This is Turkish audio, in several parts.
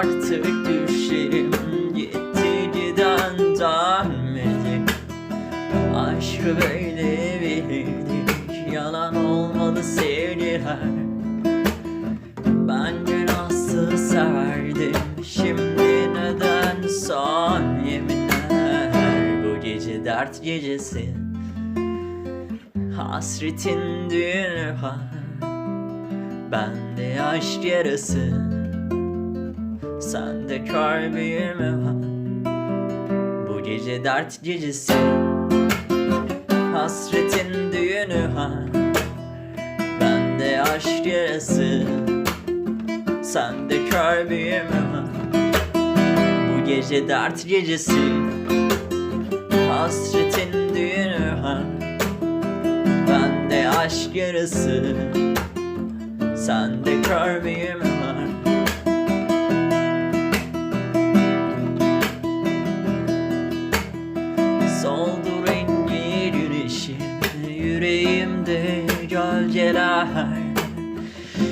Artık düşlerim Gitti giden dönmedi Aşkı böyle bildik Yalan olmalı sevgiler Ben günahsız severdim Şimdi neden son yeminler? Bu gece dert gecesi Hasretin düğünü var. Bende aşk yarası Sende kör büyümü var Bu gece dert gecesi. Hasretin düğünü var Bende aşk yarası. Sende kör büyümü var Bu gece dert gecesi. Hasretin düğünü var Bende aşk yarası. Sende kör büyümü var Soldu rengi güneşin Yüreğimde gölgeler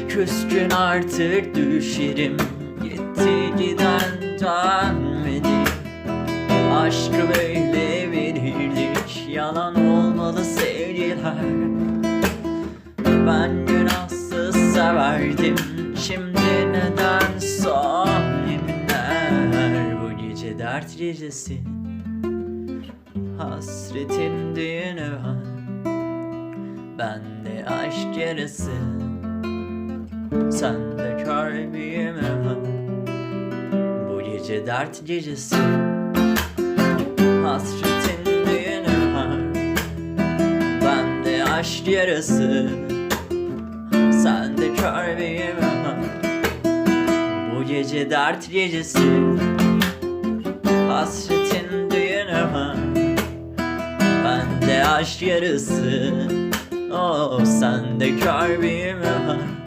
Küskün artık düşerim Gitti giden dönmedi Aşkı böyle verirdik Yalan olmalı sevgiler. Ben günahsız severdim Şimdi neden son yeminler? Bu gece dert gecesi Hasretin düğünü var. Bende aşk yarası Sende kör büyümü var. Bu gece dert gecesi Hasretin düğünü var. Bende aşk yarası Sende kör büyümü var. Bu gece dert gecesi Hasretin Aşk yarısı. Oh sende kör büyümü var